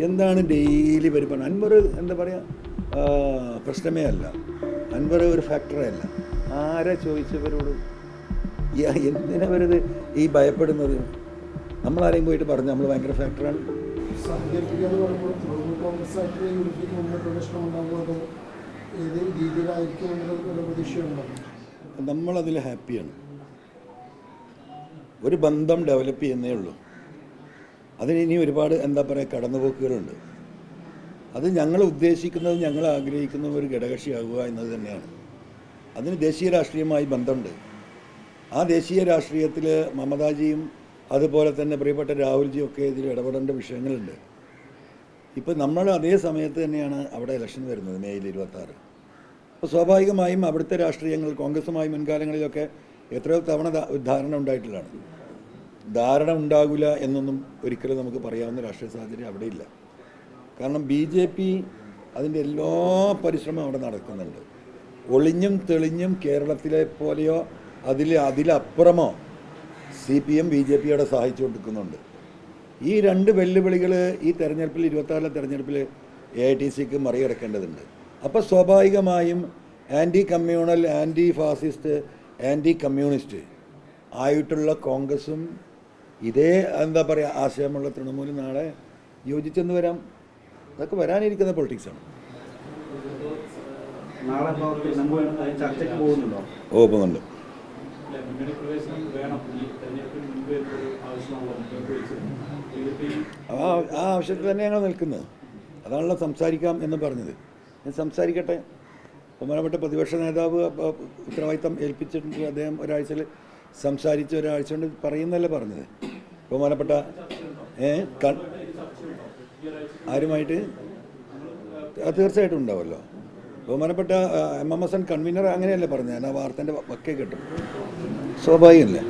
എന്താണ് ഡെയിലി പരിപാടി അൻവർ എന്താ പറയുക പ്രശ്നമേ അല്ല. അൻവർ ഒരു ഫാക്ടറേ അല്ല. ആരെ ചോദിച്ചവരോട് എന്തിനാ അവരത് ഈ ഭയപ്പെടുന്നത്? നമ്മളാരെയും പോയിട്ട് പറഞ്ഞു നമ്മൾ ഭയങ്കര ഫാക്ടറാണ് നമ്മളതിൽ ഹാപ്പിയാണ് ഒരു ബന്ധം ഡെവലപ്പ് ചെയ്യുന്നേ ഉള്ളൂ. അതിന് ഇനി ഒരുപാട് എന്താ പറയുക കടന്നുപോക്കുകളുണ്ട്. അത് ഞങ്ങൾ ഉദ്ദേശിക്കുന്നത് ഞങ്ങൾ ആഗ്രഹിക്കുന്ന ഒരു ഘടകക്ഷിയാകുക എന്നത് തന്നെയാണ്. അതിന് ദേശീയ രാഷ്ട്രീയമായി ബന്ധമുണ്ട്. ആ ദേശീയ രാഷ്ട്രീയത്തിൽ മമതാജിയും അതുപോലെ തന്നെ പ്രിയപ്പെട്ട രാഹുൽജിയും ഒക്കെ ഇതിൽ ഇടപെടേണ്ട വിഷയങ്ങളുണ്ട്. ഇപ്പോൾ നമ്മൾ അതേ സമയത്ത് തന്നെയാണ് അവിടെ ഇലക്ഷൻ വരുന്നത് മെയ്യിൽ ഇരുപത്താറ്. അപ്പോൾ സ്വാഭാവികമായും അവിടുത്തെ രാഷ്ട്രീയങ്ങൾ കോൺഗ്രസുമായി മുൻകാലങ്ങളിലൊക്കെ എത്രയോ തവണ ധാരണ ഉണ്ടായിട്ടുള്ളതാണ്. ധാരണ ഉണ്ടാകില്ല എന്നൊന്നും ഒരിക്കലും നമുക്ക് പറയാവുന്ന രാഷ്ട്രീയ സാഹചര്യം അവിടെ ഇല്ല. കാരണം ബി ജെ പി അതിന്റെ എല്ലാ പരിശ്രമവും അവിടെ നടക്കുന്നുണ്ട്. ഒളിഞ്ഞും തെളിഞ്ഞും കേരളത്തിലെ പോലെയോ അതിൽ അതിലപ്പുറമോ C P M B J പിയോടെ സഹായിച്ചുകൊണ്ടിരിക്കുന്നുണ്ട് ഈ രണ്ട് വെല്ലുവിളികൾ ഈ തെരഞ്ഞെടുപ്പിൽ ഇരുപത്താറിലെ തെരഞ്ഞെടുപ്പിൽ എ ഐ ടി സിക്ക് മറികടക്കേണ്ടതുണ്ട്. അപ്പോൾ സ്വാഭാവികമായും anti communal anti fascist anti communist ആയിട്ടുള്ള കോൺഗ്രസും ഇതേ എന്താ പറയുക ആശയമുള്ള തൃണമൂൽ നാളെ യോജിച്ചെന്ന് വരാം. അതൊക്കെ വരാനിരിക്കുന്ന പൊളിറ്റിക്സാണ് ഓ പോകുന്നുണ്ട്. ആ ആ ആവശ്യത്തിൽ തന്നെ ഞങ്ങൾ നിൽക്കുന്നത്. അതാണല്ലോ സംസാരിക്കാം എന്ന് പറഞ്ഞത്. ഞാൻ സംസാരിക്കട്ടെ? ബഹുമാനപ്പെട്ട പ്രതിപക്ഷ നേതാവ് ഉത്തരവാദിത്തം ഏൽപ്പിച്ചിട്ടുണ്ട്. അദ്ദേഹം ഒരാഴ്ചയിൽ സംസാരിച്ച് ഒരാഴ്ച കൊണ്ട് പറയുന്നല്ലേ പറഞ്ഞത്. ബഹുമാനപ്പെട്ട ഏ ആരുമായിട്ട്? തീർച്ചയായിട്ടും ഉണ്ടാവുമല്ലോ. ബഹുമാനപ്പെട്ട M M S N convener അങ്ങനെയല്ലേ പറഞ്ഞു ഞാൻ ആ വാർത്തേന്റെ വക്കെ കിട്ടും. സ്വാഭാവികമല്ലേ.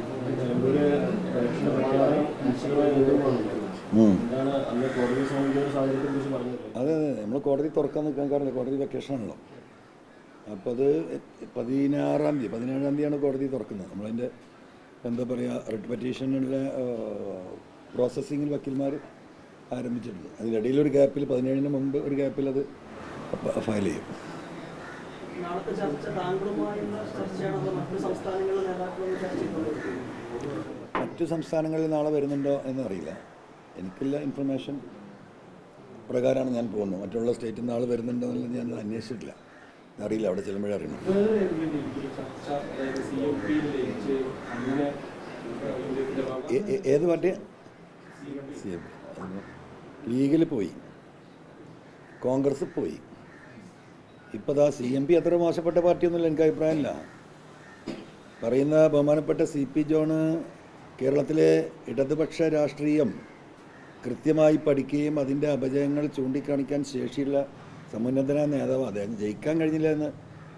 അതെ അതെ നമ്മൾ കോടതി തുറക്കാൻ നിൽക്കാൻ കാരണം കോടതി വെക്കേഷനാണല്ലോ അപ്പോൾ അത് പതിനാറാം തീയതി പതിനേഴാം തീയതിയാണ് കോടതി തുറക്കുന്നത്. നമ്മളതിന്റെ എന്താ പറയുക റിട്ട് പെറ്റീഷനുള്ള പ്രോസസ്സിങ്ങിൽ വക്കീൽമാർ ആരംഭിച്ചിട്ടുണ്ട്. അതിനിടയിൽ ഒരു ഗ്യാപ്പിൽ പതിനേഴിന് മുമ്പ് ഒരു ഗ്യാപ്പിൽ അത് ഫയൽ ചെയ്യും. മറ്റു സംസ്ഥാനങ്ങളിൽ നാളെ വരുന്നുണ്ടോ എന്നറിയില്ല എനിക്കില്ല ഇൻഫർമേഷൻ പ്രകാരമാണ് ഞാൻ പോകുന്നത്. മറ്റുള്ള സ്റ്റേറ്റിൽ നിന്ന് ആൾ വരുന്നുണ്ടോ എന്നുള്ളത് ഞാൻ അന്വേഷിച്ചിട്ടില്ല. അറിയില്ല അവിടെ ചെല്ലുമ്പോഴേ അറിയണം. ഏത് പാർട്ടി ലീഗിൽ പോയി. കോൺഗ്രസ് പോയി. ഇപ്പോൾ ദാ സി എം പി അത്ര മോശപ്പെട്ട പാർട്ടിയൊന്നുമില്ല എനിക്ക് അഭിപ്രായമില്ല. പറയുന്ന ബഹുമാനപ്പെട്ട സി പി ജോണ് കേരളത്തിലെ ഇടതുപക്ഷ രാഷ്ട്രീയം കൃത്യമായി പഠിക്കുകയും അതിന്റെ അപജയങ്ങൾ ചൂണ്ടിക്കാണിക്കാൻ ശേഷിയുള്ള സമുന്നതന നേതാവ് അദ്ദേഹം ജയിക്കാൻ കഴിഞ്ഞില്ല എന്ന്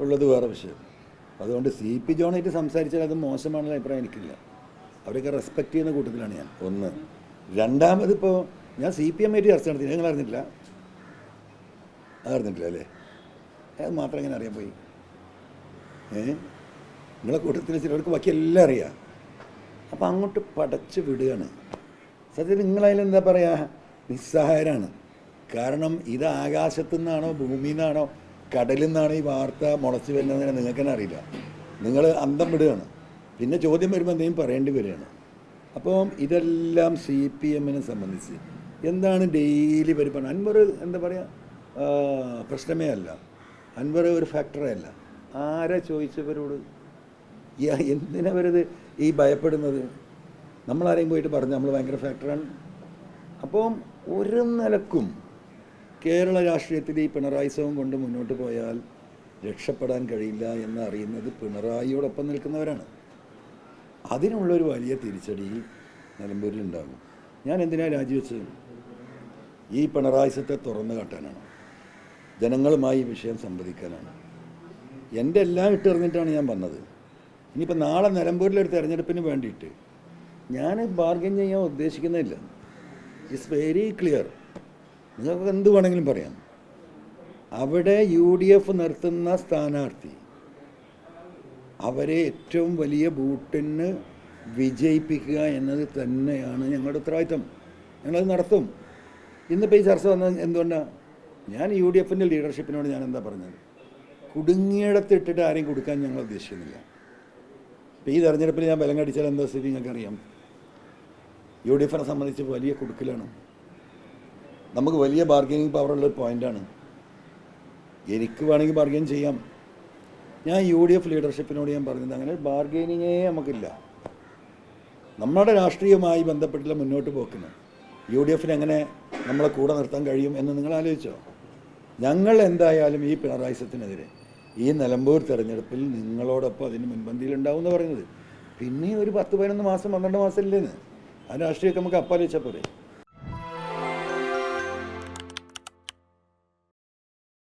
ഉള്ളത് വേറെ വിഷയം. അതുകൊണ്ട് സി പി ജോണായിട്ട് സംസാരിച്ചാൽ അത് മോശമാണെന്നുള്ള അഭിപ്രായം എനിക്കില്ല. അവരൊക്കെ റെസ്പെക്റ്റ് ചെയ്യുന്ന കൂട്ടത്തിലാണ് ഞാൻ. ഒന്ന്. രണ്ടാമത് ഇപ്പോൾ ഞാൻ സി പി എം ആയിട്ട് ചർച്ച നടത്തി നിങ്ങൾ അറിഞ്ഞിട്ടില്ല? അതറിഞ്ഞിട്ടില്ല അല്ലേ? അത് മാത്രം എങ്ങനെ അറിയാൻ പോയി? ഏ? നിങ്ങളെ കൂട്ടത്തിൽ ചിലർക്ക് ബാക്കി എല്ലാം അറിയാം. അപ്പം അങ്ങോട്ട് പടച്ച് വിടുകയാണ്. സത്യത്തിൽ നിങ്ങളതിലെന്താ പറയുക നിസ്സഹായരാണ്. കാരണം ഇത് ആകാശത്തു നിന്നാണോ ഭൂമിയിൽ നിന്നാണോ കടലിൽ നിന്നാണോ ഈ വാർത്ത മുളച്ച് വരുന്നതിനെ നിങ്ങൾക്ക് തന്നെ അറിയില്ല. നിങ്ങൾ അന്തം വിടുകയാണ്. പിന്നെ ചോദ്യം വരുമ്പോൾ എന്തെങ്കിലും പറയേണ്ടി വരികയാണ്. അപ്പം ഇതെല്ലാം സി പി എമ്മിനെ സംബന്ധിച്ച് എന്താണ് ഡെയിലി വരുമ്പോൾ അൻവർ എന്താ പറയുക പ്രശ്നമേ അല്ല. അൻവർ ഒരു ഫാക്ടറേ അല്ല. ആരാ ചോദിച്ചവരോട്? എന്തിനാ വരുത് ഈ ഭയപ്പെടുന്നത്? നമ്മളാരെയും പോയിട്ട് പറഞ്ഞു നമ്മൾ ഭയങ്കര ഫാക്ടറാണ്. അപ്പം ഒരു നിലക്കും കേരള രാഷ്ട്രീയത്തിൽ ഈ പിണറായി സവം കൊണ്ട് മുന്നോട്ട് പോയാൽ രക്ഷപ്പെടാൻ കഴിയില്ല എന്ന് അറിയുന്നത് പിണറായിയോടൊപ്പം നിൽക്കുന്നവരാണ്. അതിനുള്ളൊരു വലിയ തിരിച്ചടി നിലമ്പൂരിലുണ്ടാകും ഞാൻ എന്തിനാണ് രാജിവെച്ചത്? ഈ പിണറായിസത്തെ തുറന്നു കാട്ടാനാണ്? ജനങ്ങളുമായി ഈ വിഷയം സംവദിക്കാനാണ്? എന്റെ എല്ലാം ഇട്ടെറിഞ്ഞിട്ടാണ് ഞാൻ വന്നത്. ഇനിയിപ്പോൾ നാളെ നിലമ്പൂരിലൊരു തെരഞ്ഞെടുപ്പിന് വേണ്ടിയിട്ട് ഞാൻ ബാർഗൻ ചെയ്യാൻ ഉദ്ദേശിക്കുന്നില്ല ഇറ്റ്സ് വെരി ക്ലിയർ നിങ്ങൾക്ക് എന്ത് വേണമെങ്കിലും പറയാം. അവിടെ യു ഡി എഫ് നിർത്തുന്ന സ്ഥാനാർത്ഥി അവരെ ഏറ്റവും വലിയ ബൂട്ടിന് വിജയിപ്പിക്കുക എന്നത് തന്നെയാണ് ഞങ്ങളുടെ ഉത്തരവാദിത്തം ഞങ്ങളത് നടത്തും. ഇന്നിപ്പോൾ ഈ ചർച്ച വന്നത് എന്തുകൊണ്ടാണ് ഞാൻ യു ഡി എഫിന്റെ ലീഡർഷിപ്പിനോട് ഞാൻ എന്താ പറഞ്ഞത്? കുടുങ്ങിയിടത്ത് ഇട്ടിട്ട് ആരെയും കൊടുക്കാൻ ഞങ്ങൾ ഉദ്ദേശിക്കുന്നില്ല. ഇപ്പോൾ ഈ തെരഞ്ഞെടുപ്പിൽ ഞാൻ ബലം കടിച്ചാൽ എന്താ സ്ഥിതി നിങ്ങൾക്കറിയാം? യു ഡി എഫിനെ സംബന്ധിച്ച് വലിയ കുടുക്കലാണ്. നമുക്ക് വലിയ ബാർഗനിങ് പവറുള്ള ഒരു പോയിന്റാണ് എനിക്ക് വേണമെങ്കിൽ ബാർഗെയിൻ ചെയ്യാം. ഞാൻ യു ഡി എഫ് ലീഡർഷിപ്പിനോട് ഞാൻ പറഞ്ഞത് അങ്ങനെ ബാർഗെയിനിങ്ങേ നമുക്കില്ല. നമ്മുടെ രാഷ്ട്രീയമായി ബന്ധപ്പെട്ടുള്ള മുന്നോട്ട് പോക്കിന് യു ഡി എഫിന് എങ്ങനെ നമ്മളെ കൂടെ നിർത്താൻ കഴിയും എന്ന് നിങ്ങൾ ആലോചിച്ചോ? ഞങ്ങൾ എന്തായാലും ഈ പിണറായി സത്തിനെതിരെ ഈ നിലമ്പൂർ തെരഞ്ഞെടുപ്പിൽ നിങ്ങളോടൊപ്പം അതിന് മുൻപന്തിയിൽ ഉണ്ടാവും എന്ന് പറയുന്നത്. പിന്നെ ഒരു പത്ത് പതിനൊന്ന് മാസം പന്ത്രണ്ട് മാസം ഇല്ലേന്ന്. ആ രാഷ്ട്രീയമൊക്കെ നമുക്ക് അപ്പാലോചിച്ചാൽ പോരെ.